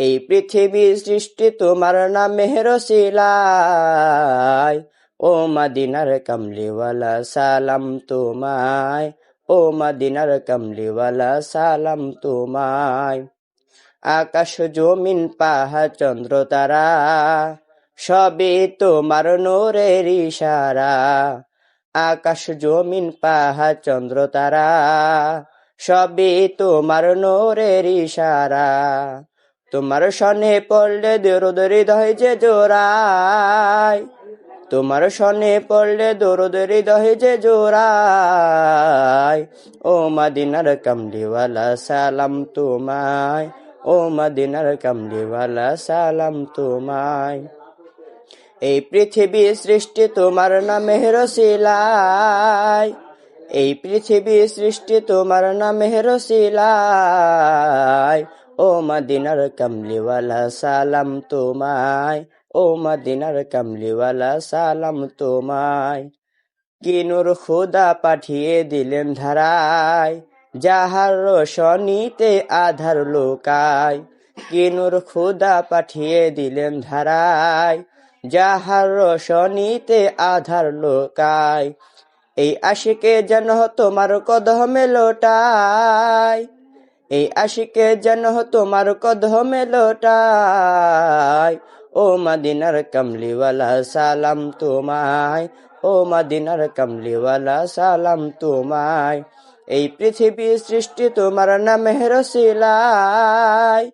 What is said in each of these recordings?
এই পৃথিবী সৃষ্টি তোমার নামে রসিলাই ও মদিনার কামলিওয়ালা, সালাম তোমায়। ও মদিনার কামলিওয়ালা, সালাম তোমায়। আকাশ, জমিন পাহা চন্দ্র, তারা সবে তোমার নোরের ইশারা। আকাশ, জমিন পাহা চন্দ্র, তারা সবে তোমার নোরের ইশারা। তোমার সনে পড়লে দরদ হৃদয় যে জোড়ায় তোমার সনে পড়লে দরদ হৃদয় যে জোড়ায় ও মদিনার কামলিওয়ালা, সালাম তোমায়। ও মদিনার কামলিওয়ালা, সালাম তোমায়। এই পৃথিবী সৃষ্টি তোমার নামে রসিলাই। এই পৃথিবী সৃষ্টি তোমার নামে রসিলাই। ও মদিনার কামলিওয়ালা সালাম তোমায় ও মদিনার কামলিওয়ালা সালাম তোমায় কিনুর খুদা পাঠিয়ে দিলেন ধারায় যাহার রোশনীতে আধার লোকায় কিনুর খুদা পাঠিয়ে দিলেন ধারায় যাহার রোশনীতে আধার লোকায় এই আশিকে যেন তোমার কদমে লোটায় এই আশিকে যেন তোমার কদমে লোটায় ও মদিনার কমলিওয়ালা, সালাম তোমায়। ও মদিনার কমলিওয়ালা, সালাম তোমায়। এই পৃথিবী সৃষ্টি তোমার নামে রসিলাই।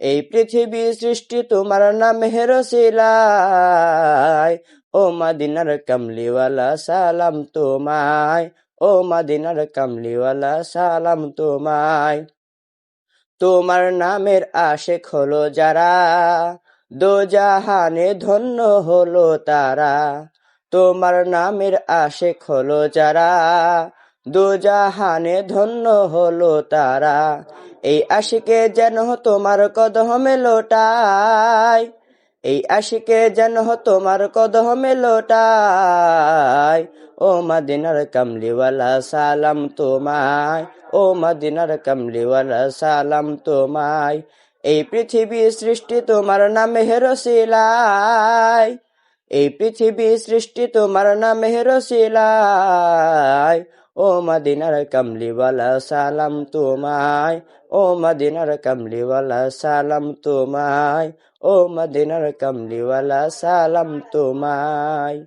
এই পৃথিবী সৃষ্টি তোমার নামে রসিলাই। ও মদিনার কমলিওয়ালা, সালাম তোমায়। ও মদিনার কমলিওয়ালা, সালাম তোমায়। তোমার নামের আশেক হলো যারা দো জাহানে ধন্য হলো তারা। তোমার নামের আশেক হলো যারা দো জাহানে ধন্য হলো তারা। এই আশিকে যেন তোমার কদমে লোটায় এই আশিকে যেন তোমার কদমে লোটায় ও মাদিনার কমলিওয়ালা, সালাম তোমায়। ও মদিনার কমলিওয়ালা সালাম তোমায়। এই পৃথিবী সৃষ্টি তোমার নামে রসিলাই। এই পৃথিবী সৃষ্টি তোমার নামে রসিলাই। ও মদিনার কমলিওয়ালা সালাম তোমায়। ও মদিনার কমলিওয়ালা সালাম তোমায়। ও মদিনার কমলিওয়ালা সালাম তোমায়।